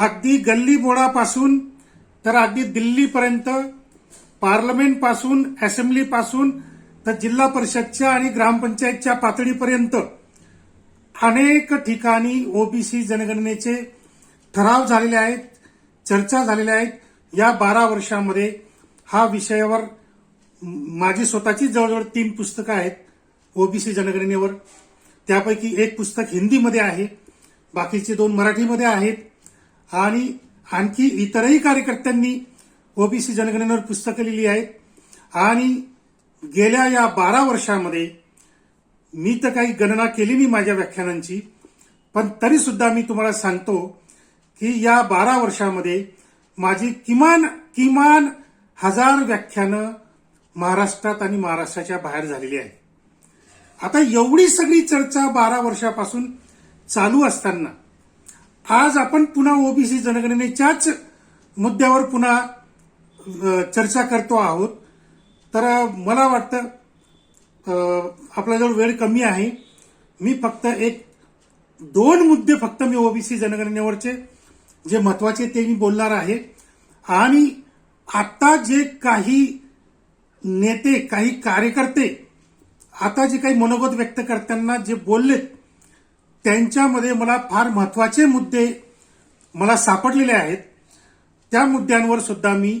अगदी गल्ली बोळापासून तर अगदी दिल्लीपर्यंत पार्लमेंटपासून असेंब्ली पासून तर जिल्हा परिषदच्या आणि ग्रामपंचायतच्या पातळीपर्यंत अनेक ठिकाणी ओबीसी जनगणनेचे ठराव झालेले आहेत चर्चा झालेल्या आहेत. या बारा वर्षामध्ये हा विषयावर माझी स्वतःची जवळजवळ तीन पुस्तकं आहेत ओबीसी जनगणनेवर. त्यापैकी एक पुस्तक हिंदीमध्ये आहे बाकीचे दोन मराठीमध्ये आहेत. आणि आणखी इतरही कार्यकर्त्यांनी ओबीसी जनगणनेवर पुस्तकं लिहिली आहेत. आणि गेल्या या बारा वर्षामध्ये मी तर काही गणना केली नाही माझ्या व्याख्यानांची पण तरी सुद्धा मी तुम्हाला सांगतो की या बारा वर्षामध्ये माझी किमान किमान हजार व्याख्यानं महाराष्ट्रात आणि महाराष्ट्राच्या बाहेर झालेली आहे आता एवढी सगळी चर्चा बारा वर्षापासून चालू असताना आज आपण पुन्हा ओबीसी जनगणनेच्याच मुद्द्यावर पुन्हा चर्चा करतो आहोत. तर मला वाटतं आपल्याजवळ वेळ कमी आहे. मी फक्त एक दोन मुद्दे फक्त मी ओबीसी जनगणनेवरचे जे महत्त्वाचे ते मी बोलणार आहे. आणि आता जे काही नेते काही कार्यकर्ते आता जे काही मनोगत व्यक्त करताना जे बोललेत त्यांच्यामध्ये मला फार महत्त्वाचे मुद्दे मला सापडलेले आहेत. त्या मुद्द्यांवर सुद्धा मी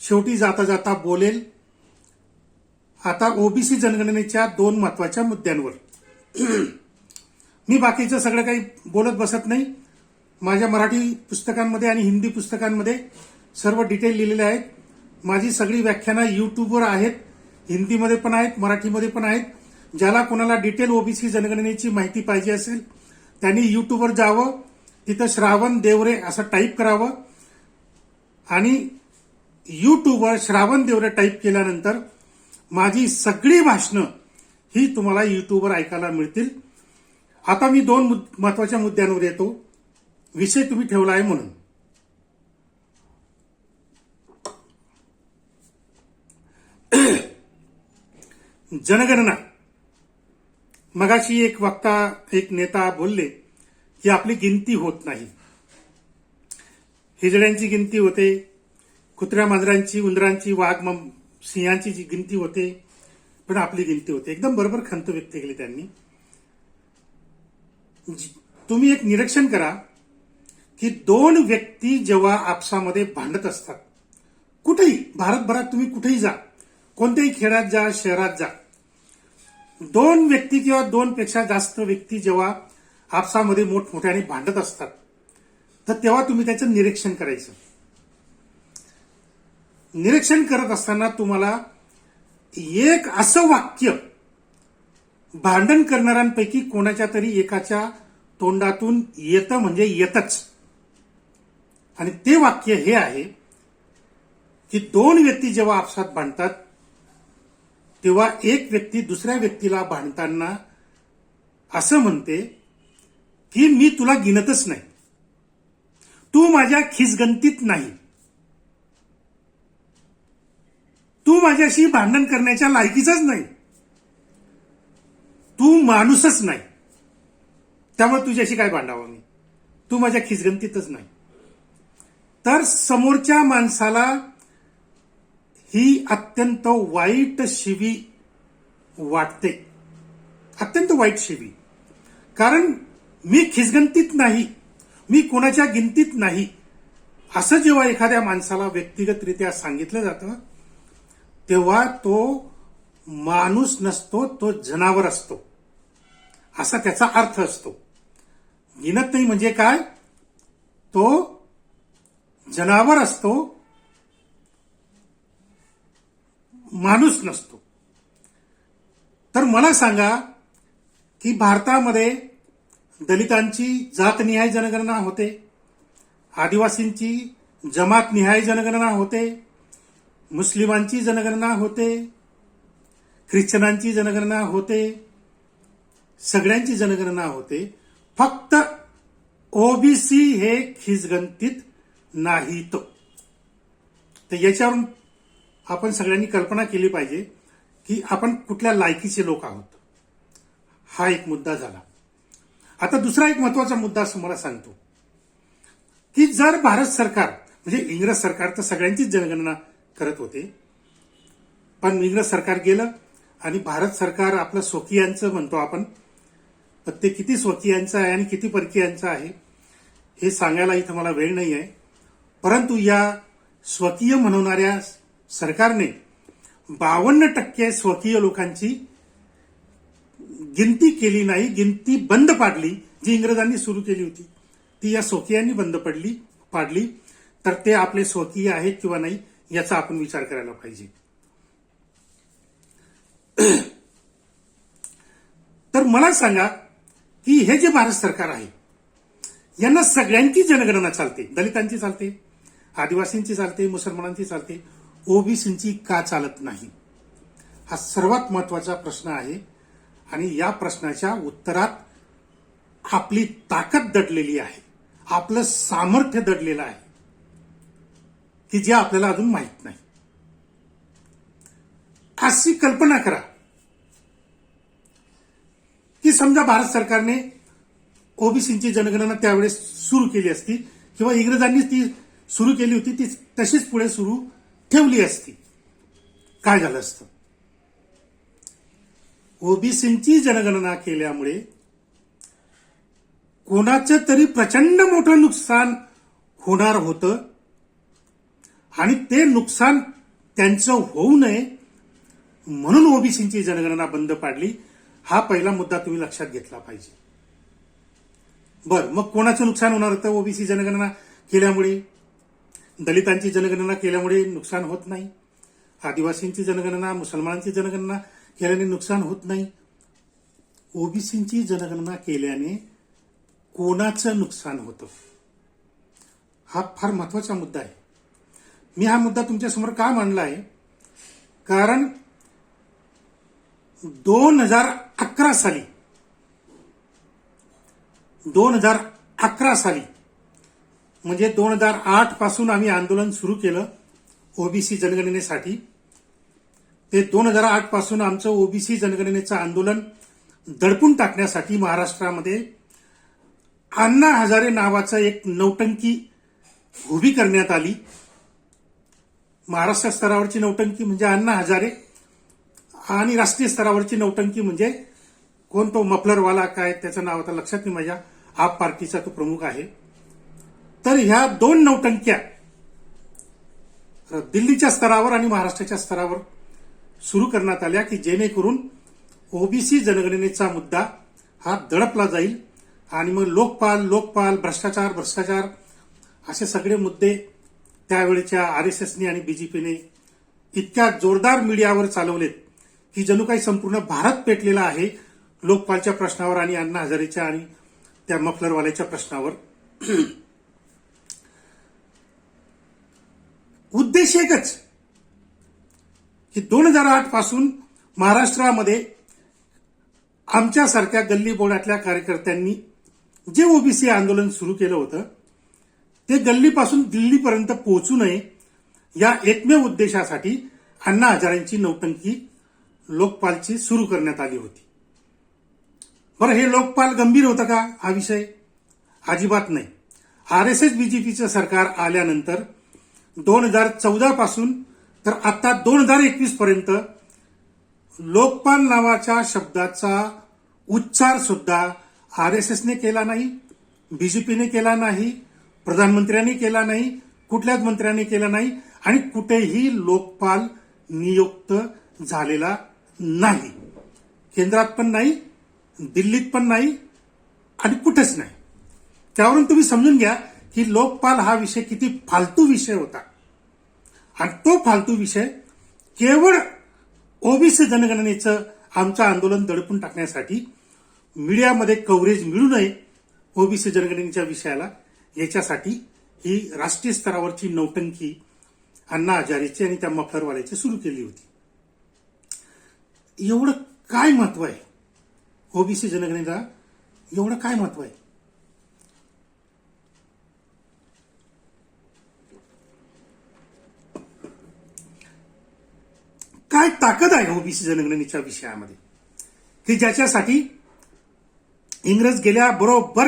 शेवटी जाता जाता बोलेल. आता ओबीसी जनगणनेच्या दोन महत्त्वाच्या मुद्द्यांवर. मी बाकीचं सगळं काही बोलत बसत नाही. माझ्या मराठी पुस्तकांमध्ये आणि हिंदी पुस्तकांमध्ये सर्व डिटेल लिहिलेले आहेत. माझी सगळी व्याख्यानं युट्यूबवर आहेत. हिंदीमध्ये पण आहेत मराठीमध्ये पण आहेत. ज्याला कोणाला डिटेल ओबीसी जनगणनेची माहिती पाहिजे असेल त्यांनी युट्यूबवर जावं तिथं श्रावण देवरे असं टाईप करावं आणि युट्यूबवर श्रावण देवरे टाईप केल्यानंतर माझी सगळी भाषणं ही तुम्हाला युट्यूबवर ऐकायला मिळतील. आता मी दोन मुद- महत्त्वाच्या मुद्द्यांवर येतो. विषय तुम्ही ठेवला आहे म्हणून. जनगणना. मगाशी एक वक्ता एक नेता बोलले की आपली गिनती होत नाही. हिजड्यांची गिनती होते कुत्र्या मांजरांची उंदरांची वाघ मम- सिंहांची जी गिनती होते पण आपली गिनती होते. एकदम बरोबर खंत व्यक्त केली त्यांनी. जी- तुम्ही एक निरीक्षण करा की दोन व्यक्ती जेव्हा आपसामध्ये भांडत असतात कुठेही भारतभरात तुम्ही कुठेही जा कोणत्याही खेड्यात जा शहरात जा दोन व्यक्ती किंवा दोन पेक्षा जास्त व्यक्ती जेव्हा आपसामध्ये मोठमोठ्याने भांडत असतात तर तेव्हा तुम्ही त्याचं निरीक्षण करायचं. निरीक्षण करत असताना तुम्हाला एक असं वाक्य भांडण करणाऱ्यांपैकी कोणाच्या तरी एकाच्या तोंडातून येतं म्हणजे येतच. आणि ते वाक्य हे आहे की दोन व्यक्ती जेव्हा आपसात भांडतात तेव्हा एक व्यक्ती दुसऱ्या व्यक्तीला भांडताना असं म्हणते की मी तुला गिनतच नाही. तू माझ्या खिसगंतीत नाही. तू माझ्याशी भांडण करण्याच्या लायकीचाच नाही. तू माणूसच नाही. त्यामुळे तुझ्याशी काय भांडावं मी? तू माझ्या खिसगंतीतच नाही. तर समोरच्या माणसाला ही अत्यंत वाईट शिवी वाटते. अत्यंत वाईट शिवी. कारण मी खिसगंतीत नाही मी कोणाच्या गिनतीत नाही असं जेव्हा एखाद्या माणसाला व्यक्तिगतरित्या सांगितलं जातं तेव्हा तो माणूस नसतो तो जनावर असतो. असा त्याचा अर्थ असतो. गिनत नाही म्हणजे काय? तो जनावर असतो माणूस नसतो. तर मला सांगा की भारतामध्ये दलितांची जातनिहाय जनगणना होते आदिवासींची जमातनिहाय जनगणना होते मुस्लिमांची जनगणना होते ख्रिश्चनांची जनगणना होते सगळ्यांची जनगणना होते फक्त ओबीसी हे खिसगंतीत नाहीत. तर याच्यावरून आपण सगळ्यांनी कल्पना केली पाहिजे की आपण कुठल्या लायकीचे लोक आहोत. हा एक मुद्दा झाला. आता दुसरा एक महत्त्वाचा मुद्दा तुम्हाला सांगतो की जर भारत सरकार म्हणजे इंग्रज सरकार तर सगळ्यांचीच जनगणना करत होते पण इंग्रज सरकार गेलं आणि भारत सरकार आपलं स्वकीयांचं म्हणतो आपण पण ते किती स्वकीयांचं आहे आणि किती परकीयांचं आहे हे सांगायला इथं मला वेळ नाही आहे परंतु या स्वकीय म्हणवणाऱ्या सरकारने बावन्न टक्के स्वकीय लोकांची गिनती केली नाही गिनती बंद पाडली जी इंग्रजांनी सुरू केली होती. ती या स्वकीयांनी बंद पडली पाडली. तर ते आपले स्वकीय आहेत किंवा नाही याचा आपण विचार करायला पाहिजे. तर मला सांगा की हे जे भारत सरकार आहे यांना सगळ्यांची जनगणना चालते. दलितांची चालते आदिवासींची चालते मुसलमानांची चालते. ओबीसींची का चालत नाही? हा सर्वात महत्त्वाचा प्रश्न आहे. आणि या प्रश्नाच्या उत्तरात आपली ताकद दडलेली आहे. आपलं सामर्थ्य दडलेलं आहे. की जे आपल्याला अजून माहीत नाही. अशी कल्पना करा. की समजा भारत सरकारने ओबीसीची जनगणना त्यावेळेस सुरू केली असती किंवा इंग्रजांनी ती सुरू केली होती ती तशीच पुढे सुरू ठेवली असती. काय झालं असतं? ओबीसींची जनगणना केल्यामुळे कोणाचं तरी प्रचंड मोठं नुकसान होणार होतं आणि ते नुकसान त्यांचं होऊ नये म्हणून ओबीसींची जनगणना बंद पाडली. हा पहिला मुद्दा तुम्ही लक्षात घेतला पाहिजे. बर मग कोणाचं नुकसान होणार होतं ओबीसी जनगणना केल्यामुळे? दलितांची जनगणना केल्यामुळे नुकसान होत नाही. आदिवासींची जनगणना मुसलमानांची जनगणना केल्याने नुकसान होत नाही. ओबीसींची जनगणना केल्याने कोणाचं नुकसान होतं? हा फार महत्त्वाचा मुद्दा आहे. मी हा मुद्दा तुमच्यासमोर का मांडला आहे कारण दोन हजार अकरा साली दोन हजार अकरा साली म्हणजे दोन हजार आठपासून आम्ही आंदोलन सुरू केलं ओबीसी जनगणनेसाठी. ते दोन हजार आठपासून आमचं ओबीसी जनगणनेचं आंदोलन दडपून टाकण्यासाठी महाराष्ट्रामध्ये अण्णा हजारे नावाचं एक नौटंकी उभी करण्यात आली. महाराष्ट्र स्तरावरची नौटंकी म्हणजे अण्णा हजारे आणि राष्ट्रीय स्तरावरची नौटंकी म्हणजे कोण तो मफलरवाला काय त्याचं नाव आता लक्षात नाही माझ्या. आप पार्टीचा तो प्रमुख आहे. तर ह्या दोन नौटंक्या दिल्लीच्या स्तरावर आणि महाराष्ट्राच्या स्तरावर सुरू करण्यात आल्या की जेणेकरून ओबीसी जनगणनेचा मुद्दा हा दडपला जाईल आणि मग लोकपाल लोकपाल भ्रष्टाचार भ्रष्टाचार असे सगळे मुद्दे त्यावेळेच्या आर एस एसने आणि बीजेपीने इतक्या जोरदार मीडियावर चालवलेत की जणू काही संपूर्ण भारत पेटलेला आहे लोकपालच्या प्रश्नावर आणि अण्णा हजारेच्या आणि त्या मफलरवाल्याच्या प्रश्नावर. उद्देश एकच की दोन हजार आठपासून महाराष्ट्रामध्ये आमच्यासारख्या गल्ली बोर्डातल्या कार्यकर्त्यांनी जे ओबीसी आंदोलन सुरू केलं होतं ते गल्लीपासून दिल्लीपर्यंत पोहोचू नये या एकमेव उद्देशासाठी अण्णा हजारेंची नौटंकी लोकपालची सुरू करण्यात आली होती. बरं हे लोकपाल गंभीर होतं का हा विषय? अजिबात नाही. आर एस एस बीजेपीचं सरकार आल्यानंतर दोन हजार चौदा पासून तर आता दोन हजार एकवीस पर्यंत लोकपाल नावाच्या शब्दाचा उच्चार सुद्धा आर एस एसने केला नाही बीजेपीने केला नाही प्रधानमंत्र्यांनी केला नाही कुठल्याच मंत्र्यांनी केला नाही आणि कुठेही लोकपाल नियुक्त झालेला नाही. केंद्रात पण नाही दिल्लीत पण नाही आणि कुठेच नाही. त्यावरून तुम्ही समजून घ्या की लोकपाल हा विषय किती फालतू विषय होता. आणि तो फालतू विषय केवळ ओबीसी जनगणनेचं आमचं आंदोलन दडपून टाकण्यासाठी मीडियामध्ये कव्हरेज मिळू नये ओबीसी जनगणनेच्या विषयाला याच्यासाठी ही राष्ट्रीय स्तरावरची नौटंकी अण्णा हजारेची आणि त्या मफलरवाल्याची सुरू केली होती. एवढं काय महत्त्व आहे? ओबीसी जनगणनेला एवढं काय महत्त्व आहे? काय ताकद आहे हो ओबीसी जनगणनेच्या विषयामध्ये? की ज्याच्यासाठी इंग्रज गेल्या बरोबर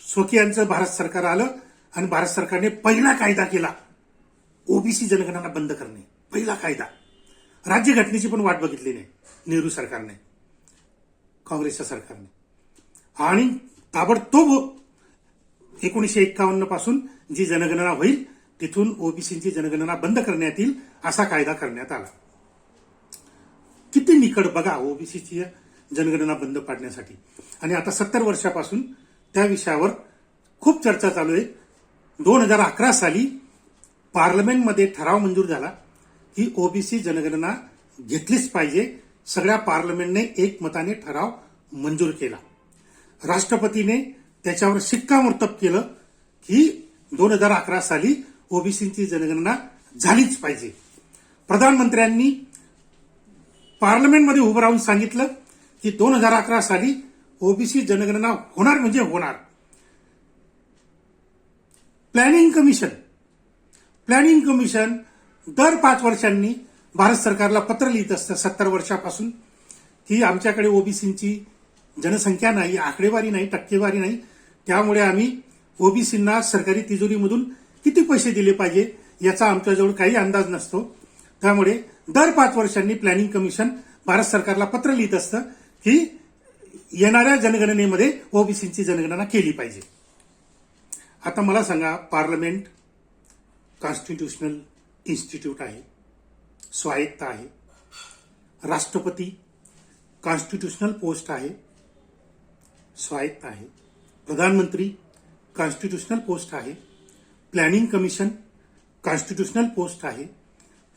स्वकीयांचं भारत सरकार आलं आणि भारत सरकारने पहिला कायदा केला ओबीसी जनगणना बंद करणे. पहिला कायदा. राज्यघटनेची पण वाट बघितली नाही नेहरू सरकारने. काँग्रेसच्या सरकारने. आणि ताबडतोब एकोणीशे एक्कावन्नपासून जी जनगणना होईल तिथून ओबीसीची जनगणना बंद करण्यात येईल असा कायदा करण्यात आला. किती निकड बघा ओबीसीची जनगणना बंद पाडण्यासाठी. आणि आता सत्तर वर्षापासून त्या विषयावर खूप चर्चा चालू आहे. दोन हजार अकरा साली पार्लमेंटमध्ये ठराव मंजूर झाला की ओबीसी जनगणना घेतलीच पाहिजे. सगळ्या पार्लमेंटने एकमताने ठराव मंजूर केला. राष्ट्रपतीने त्याच्यावर शिक्कामोर्तब केलं की दोन हजार अकरा साली ओबीसीची जनगणना झालीच पाहिजे. प्रधानमंत्र्यांनी पार्लमेंटमध्ये उभं राहून सांगितलं की दोन हजार अकरा साली ओबीसी जनगणना होणार म्हणजे होणार. प्लॅनिंग कमिशन प्लॅनिंग कमिशन दर पाच वर्षांनी भारत सरकारला पत्र लिहित असतं सत्तर वर्षापासून. की आमच्याकडे ओबीसींची जनसंख्या नाही आकडेवारी नाही टक्केवारी नाही. त्यामुळे आम्ही ओबीसींना सरकारी तिजोरीमधून किती पैसे दिले पाहिजे याचा आमच्याजवळ काही अंदाज नसतो. त्यामुळे दर पाच वर्षांनी प्लॅनिंग कमिशन भारत सरकारला पत्र लिहित असतं की येणाऱ्या जनगणनेमध्ये ओबीसीची जनगणना केली पाहिजे. आता मला सांगा पार्लमेंट कॉन्स्टिट्यूशनल इन्स्टिट्यूट आहे स्वायत्त आहे राष्ट्रपती कॉन्स्टिट्यूशनल पोस्ट आहे स्वायत्त आहे प्रधानमंत्री कॉन्स्टिट्यूशनल पोस्ट आहे प्लॅनिंग कमिशन कॉन्स्टिट्यूशनल पोस्ट आहे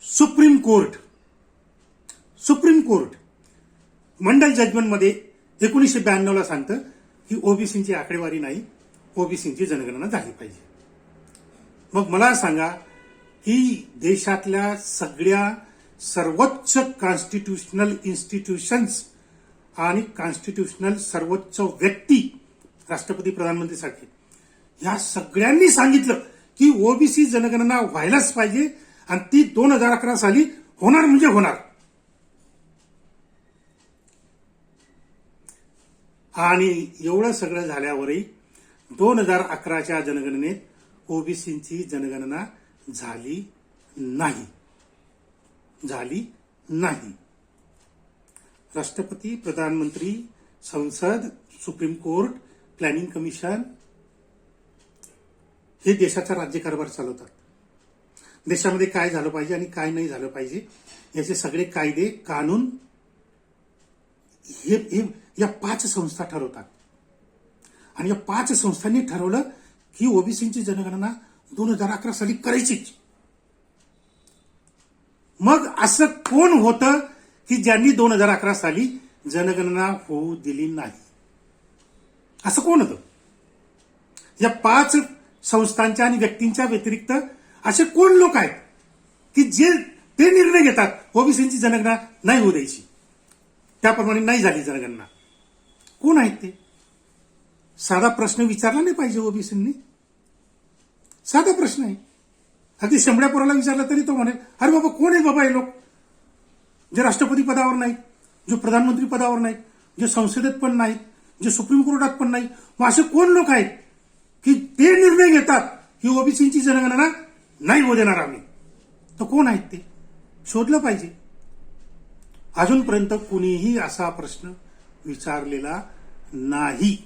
supreme court supreme court Mandal जजमेंटमध्ये एकोणीसशे ब्याण्णवला सांगतं की ओबीसींची आकडेवारी नाही ओबीसींची जनगणना झाली पाहिजे. मग मला सांगा की देशातल्या सगळ्या सर्वोच्च कॉन्स्टिट्यूशनल इन्स्टिट्यूशन्स आणि कॉन्स्टिट्यूशनल सर्वोच्च व्यक्ती राष्ट्रपती प्रधानमंत्रीसाठी या सगळ्यांनी सांगितलं की ओबीसी जनगणना व्हायलाच पाहिजे आणि ती दोन हजार अकरा साली होणार म्हणजे होणार. आणि एवढं सगळं झाल्यावरही दोन हजार अकराच्या जनगणनेत ओबीसीची जनगणना झाली नाही. झाली नाही. राष्ट्रपती प्रधानमंत्री संसद सुप्रीम कोर्ट प्लॅनिंग कमिशन हे देशाचा राज्यकारभार चालवतात. देशामध्ये काय झालं पाहिजे आणि काय नाही झालं पाहिजे याचे सगळे कायदे कानून हे हे या पाच संस्था ठरवतात. आणि या पाच संस्थांनी ठरवलं की ओबीसीची जनगणना दोन हजार अकरा साली करायचीच. मग असं कोण होतं की ज्यांनी दोन हजार अकरा साली जनगणना होऊ दिली नाही? असं कोण होतं? या पाच संस्थांच्या आणि व्यक्तींच्या व्यतिरिक्त असे कोण लोक आहेत की जे ते निर्णय घेतात? ओबीसींची जनगणना नाही होऊ द्यायची. त्याप्रमाणे नाही झाली जनगणना. कोण आहेत ते? साधा प्रश्न विचारला नाही पाहिजे ओबीसींनी. साधा प्रश्न आहे. अगदी शंभऱ्या पोराला विचारला तरी तो म्हणेल अरे बाबा कोण आहेत बाबा हे लोक? जे राष्ट्रपती पदावर नाहीत जे प्रधानमंत्री पदावर नाहीत जे संसदेत पण नाहीत जे सुप्रीम कोर्टात पण नाही मग असे कोण लोक आहेत की ते निर्णय घेतात ही ओबीसींची जनगणना नाही होऊ देणार आम्ही. तर कोण आहेत ते? शोधलं पाहिजे. अजूनपर्यंत कुणीही असा प्रश्न विचारलेला नाही.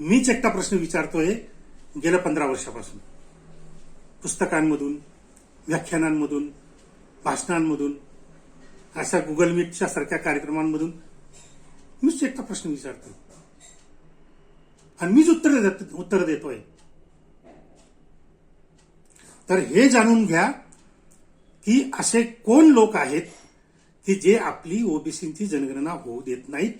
मीच एकटा प्रश्न विचारतोय गेल्या पंधरा वर्षापासून. पुस्तकांमधून व्याख्यानांमधून भाषणांमधून अशा गुगल मीटच्या सारख्या कार्यक्रमांमधून मीच एकटा प्रश्न विचारतो आणि मीच उत्तर देत उत्तर देतोय. तर हे जाणून घ्या की असे कोण लोक आहेत की जे आपली ओबीसीची जनगणना होऊ देत नाहीत?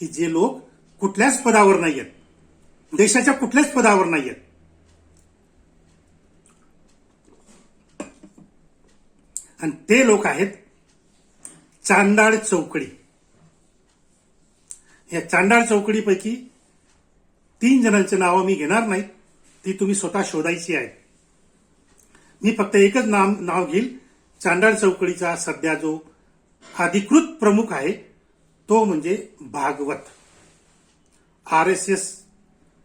की जे लोक कुठल्याच पदावर नाही आहेत देशाच्या कुठल्याच पदावर नाही आहेत आणि ते लोक आहेत चांदाळ चौकडी. या चांडाळ चौकडीपैकी तीन जणांची नावं मी घेणार नाहीत. ती तुम्ही स्वतः शोधायची आहेत. मी फक्त एकच नाम नाव घेईल. चांडाळ चौकडीचा सध्या जो अधिकृत प्रमुख आहे तो म्हणजे भागवत. आर एस एस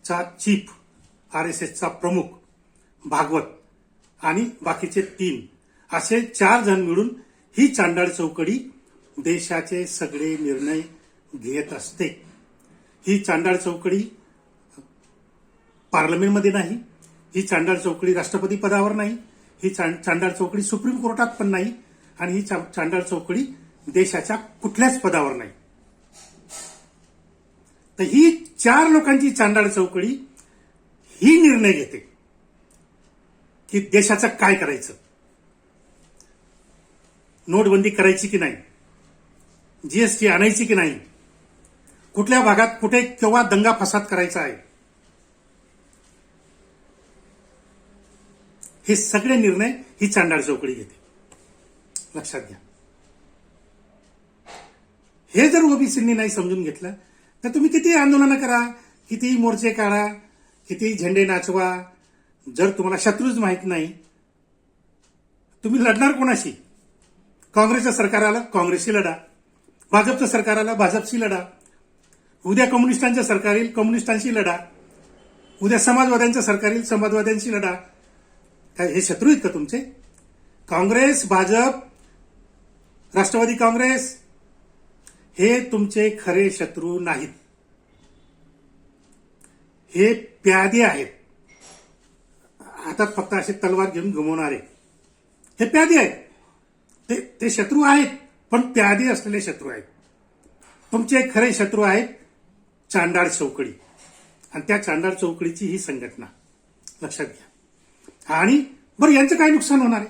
चा चीफ आर एस एसचा प्रमुख भागवत आणि बाकीचे तीन. असे चार जण मिळून ही चांडाळ चौकडी देशाचे सगळे निर्णय घेत असते. ही चांडाळ चौकडी पार्लमेंटमध्ये नाही ही चांडाळ चौकडी राष्ट्रपती पदावर नाही ही चांडाळ चौकडी सुप्रीम कोर्टात पण नाही आणि ही चांडाळ चौकडी देशाच्या कुठल्याच पदावर नाही. तर ही चार लोकांची चांडाळ चौकडी ही निर्णय घेते की देशाचं काय करायचं. नोटबंदी करायची की नाही? जीएसटी आणायची की नाही? कुठल्या भागात कुठे केव्हा दंगा फसाद करायचा आहे? हे सगळे निर्णय ही चांडाळ चौकडी घेते. लक्षात घ्या. हे जर ओबीसींनी नाही समजून घेतलं तर तुम्ही किती आंदोलनं करा किती मोर्चे काढा किती झेंडे नाचवा जर तुम्हाला शत्रूच माहीत नाही तुम्ही लढणार कोणाशी? काँग्रेसचं सरकार आलं काँग्रेसशी लढा. भाजपचं सरकार आलं भाजपशी लढा. उद्या कम्युनिस्टांचं सरकार येईल कम्युनिस्टांशी लढा. उद्या समाजवाद्यांचं सरकार येईल समाजवाद्यांशी लढा. हे शत्रू आहेत का तुमचे? काँग्रेस भाजप राष्ट्रवादी काँग्रेस हे तुमचे खरे शत्रू नाहीत. हे प्यादे आहेत. हातात फक्त असे तलवार घेऊन गमवणारे हे प्यादे आहेत. ते ते शत्रू आहेत पण प्यादे असलेले शत्रू आहेत. तुमचे खरे शत्रू आहेत चांडाळ चौकडी. आणि त्या चांडाळ चौकडीची ही संघटना. लक्षात घ्या. आणि बरं यांचं काय नुकसान होणार आहे?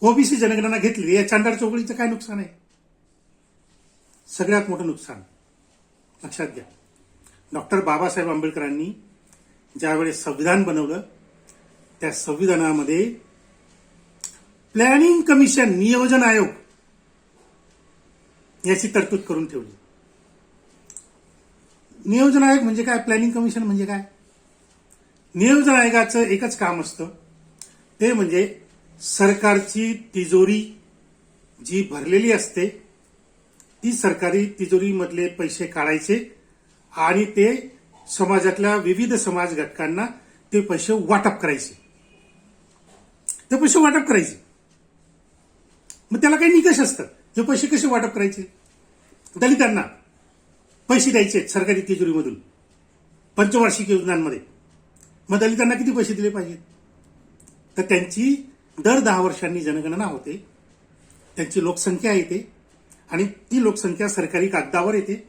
ओबीसी जनगणना घेतली या चांदार चौकडीचं काय नुकसान आहे? सगळ्यात मोठं नुकसान. लक्षात घ्या. डॉक्टर बाबासाहेब आंबेडकरांनी ज्यावेळेस संविधान बनवलं त्या संविधानामध्ये प्लॅनिंग कमिशन नियोजन आयोग याची तरतूद करून ठेवली. नियोजन आयोग म्हणजे काय? प्लॅनिंग कमिशन म्हणजे काय? नियोजन आयोगाचं एकच काम असतं. ते म्हणजे सरकारची तिजोरी जी भरलेली असते ती सरकारी तिजोरीमधले पैसे काढायचे आणि ते समाजातल्या विविध समाज घटकांना ते पैसे वाटप करायचे. ते पैसे वाटप करायचे. मग त्याला काही निकष असतं ते पैसे कसे वाटप करायचे? दलितांना पैसे द्यायचे सरकारी तिजोरीमधून. पंचवार्षिक योजनांमध्ये. मग दलितांना किती पैसे दिले पाहिजेत? तर त्यांची दर दहा वर्षांनी जनगणना होते. त्यांची लोकसंख्या येते. आणि ती लोकसंख्या सरकारी कागदावर येते.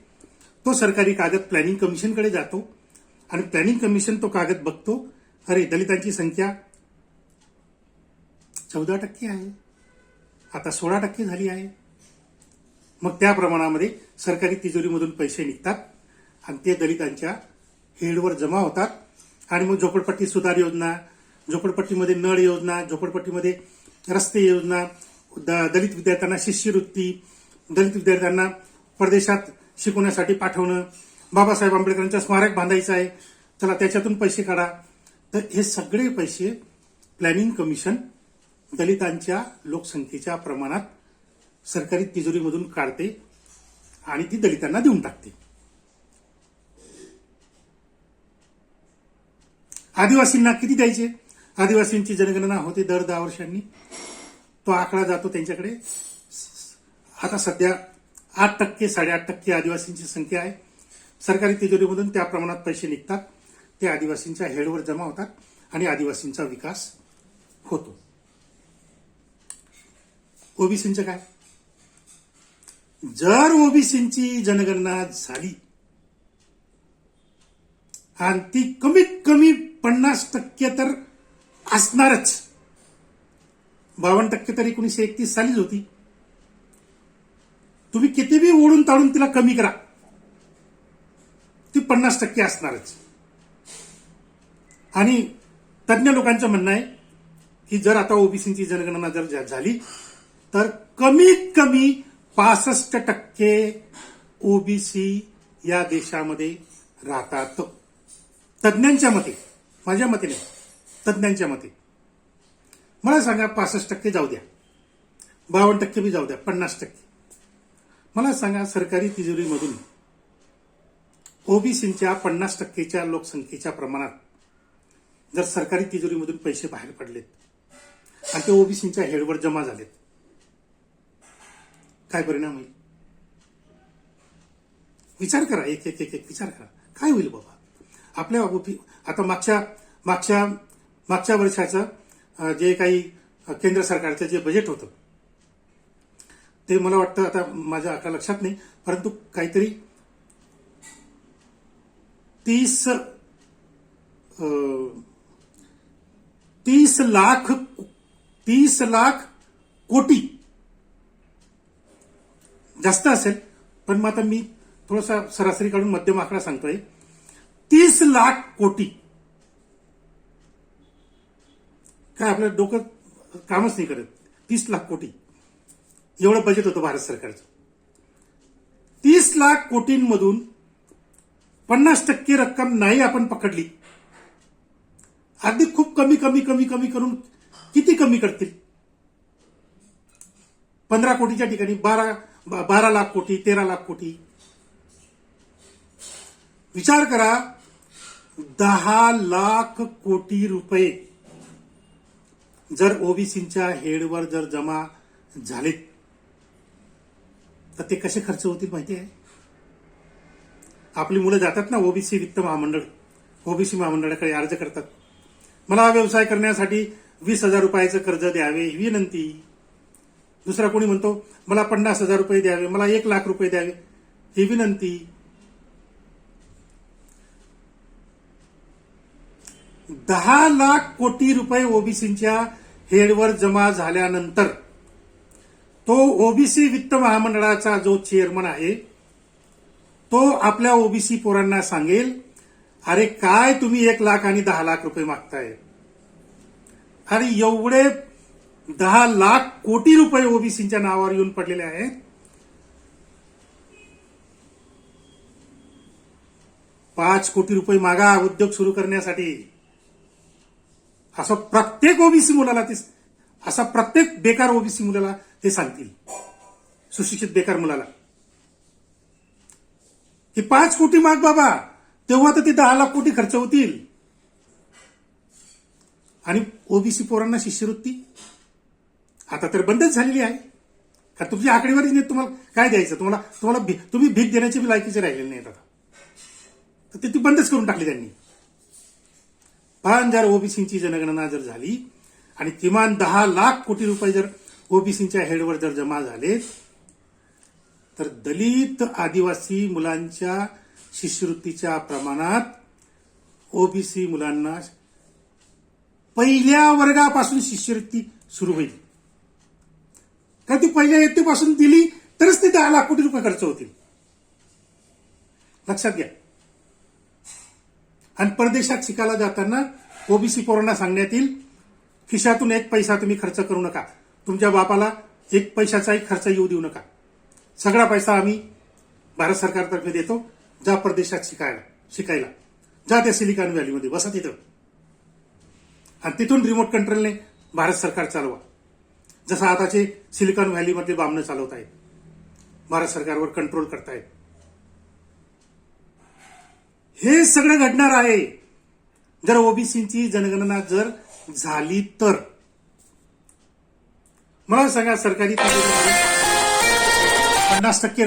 तो सरकारी कागद प्लॅनिंग कमिशनकडे जातो. आणि प्लॅनिंग कमिशन तो कागद बघतो. अरे दलितांची संख्या चौदा टक्के आहे. आता सोळा टक्के झाली आहे. मग त्या प्रमाणामध्ये सरकारी तिजोरीमधून पैसे निघतात. आणि ते दलितांच्या हेडवर जमा होतात. आणि मग झोपडपट्टी सुधार योजना झोपडपट्टीमध्ये नळ योजना झोपडपट्टीमध्ये रस्ते योजना द- दलित विद्यार्थ्यांना शिष्यवृत्ती दलित विद्यार्थ्यांना परदेशात शिकवण्यासाठी पाठवणं बाबासाहेब आंबेडकरांचं स्मारक बांधायचं आहे चला त्याच्यातून पैसे काढा. तर हे सगळे पैसे प्लॅनिंग कमिशन दलितांच्या लोकसंख्येच्या प्रमाणात सरकारी तिजोरीमधून काढते आणि ती दलितांना देऊन टाकते. आदिवासींना किती द्यायचे? आदिवासींची जनगणना होते दर दहा वर्षांनी. तो आकडा जातो त्यांच्याकडे. आता सध्या आठ टक्के साडेआठ टक्के आदिवासींची संख्या आहे. सरकारी तिजोरीमधून त्या प्रमाणात पैसे निघतात. ते आदिवासींच्या हेडवर जमा होतात आणि आदिवासींचा विकास होतो. ओबीसींचं काय? जर ओबीसींची जनगणना झाली आणि ती कमीत कमी पन्नास टक्के तर असणारच. बावन्न टक्के तर एकोणीसशे एकतीस सालीच होती. तुम्ही किती बी ओढून ताडून तिला कमी करा. ती पन्नास टक्के असणारच. आणि तज्ज्ञ लोकांचं म्हणणं आहे की जर आता ओबीसीची जनगणना जर झाली तर कमीत कमी पासष्ट टक्के ओबीसी या देशामध्ये राहतात. तज्ज्ञांच्या मते. माझ्या मते नाही तज्ज्ञांच्या मते. मला सांगा पासष्ट टक्के जाऊ द्या. बावन्न टक्के बी जाऊ द्या पन्नास टक्के. मला सांगा सरकारी तिजोरीमधून ओबीसीच्या पन्नास टक्केच्या लोकसंख्येच्या प्रमाणात जर सरकारी तिजोरीमधून पैसे बाहेर पडलेत आणि ते ओबीसीच्या हेडवर जमा झालेत काय परिणाम होईल? विचार करा एक एक एक एक विचार करा. काय होईल बाबा? आपल्या आता मागच्या मागच्या मागच्या वर्षाचं जे काही केंद्र सरकारचं जे बजेट होतं ते मला वाटतं आता माझ्या आता लक्षात नाही परंतु काहीतरी तीस तीस लाख तीस लाख कोटी जास्त असेल पण मग आता मी थोडासा सरासरी काढून मध्यम आकडा सांगतोय. तीस लाख कोटी. काय आपलं डोकं कामच नाही करत. तीस लाख कोटी. एवढं बजेट होतं भारत सरकारचं. तीस लाख कोटींमधून पन्नास टक्के रक्कम नाही आपण पकडली. अगदी खूप कमी कमी कमी कमी करून किती कमी करतील? पंधरा कोटीच्या ठिकाणी बारा बारा लाख कोटी तेरा लाख कोटी. विचार करा दहा लाख कोटी रुपये जर ओबीसीच्या हेडवर जर जमा झालेत तर ते कसे खर्च होतील माहिती आहे? आपली मुलं जातात ना ओबीसी वित्त महामंडळ. ओबीसी महामंडळाकडे अर्ज करतात. मला व्यवसाय करण्यासाठी वीस हजार रुपयाचं कर्ज द्यावे ही विनंती. दुसरा कोणी म्हणतो मला पन्नास हजार रुपये द्यावे मला एक लाख रुपये द्यावे ही विनंती. दहा लाख कोटी रुपये ओबीसीच्या हेडवर जमा झाल्यानंतर तो ओबीसी वित्त महामंडळाचा जो चेअरमन आहे तो आपल्या ओबीसी पोरांना सांगेल अरे काय तुम्ही एक लाख आणि दहा लाख रुपये मागताय? अरे एवढे दहा लाख कोटी रुपये ओबीसीच्या नावावर येऊन पडलेले आहेत. पाच कोटी रुपये मागा उद्योग सुरू करण्यासाठी. असं प्रत्येक ओबीसी मुलाला ते असा प्रत्येक बेकार ओबीसी मुलाला ते सांगतील. सुशिक्षित बेकार मुलाला. की पाच कोटी माग बाबा तेव्हा तर ते दहा लाख कोटी खर्च होतील. आणि ओबीसी पोरांना शिष्यवृत्ती? आता तर बंदच झालेली आहे. का तुमची आकडेवारी नाही तुम्हाला काय द्यायचं? तुम्हाला तुम्हाला भी- तुम्ही भीक देण्याची बी लायकीचे राहिलेले नाहीत आता. तर ते ती बंदच करून टाकली त्यांनी. पण जर ओबीसीची जनगणना जर झाली आणि किमान दहा लाख कोटी रुपये जर ओबीसीच्या हेडवर जर जमा झाले तर दलित आदिवासी मुलांच्या शिष्यवृत्तीच्या प्रमाणात ओबीसी मुलांना पहिल्या वर्गापासून शिष्यवृत्ती सुरू होईल. का ती पहिल्या इयत्तेपासून दिली तरच ते दहा लाख कोटी रुपये खर्च होतील. लक्षात घ्या. आणि परदेशात शिकायला जाताना ओबीसी पोरांना सांगण्यात येईल खिशातून एक पैसा तुम्ही खर्च करू नका. तुमच्या बापाला एक पैशाचाही खर्च येऊ देऊ नका. सगळा पैसा आम्ही भारत सरकारतर्फे देतो जा परदेशात शिकायला शिकायला. जा त्या सिलिकॉन व्हॅलीमध्ये बसा तिथं. आणि तिथून रिमोट कंट्रोलने भारत सरकार चालवा. जसं आताचे सिलिकॉन व्हॅलीमध्ये बामणं चालवत आहेत भारत सरकारवर कंट्रोल करतायत. हे सगळं घडणार आहे. जर ओबीसीची जनगणना जर झाली तर. मला सांगा सरकारी पन्नास टक्के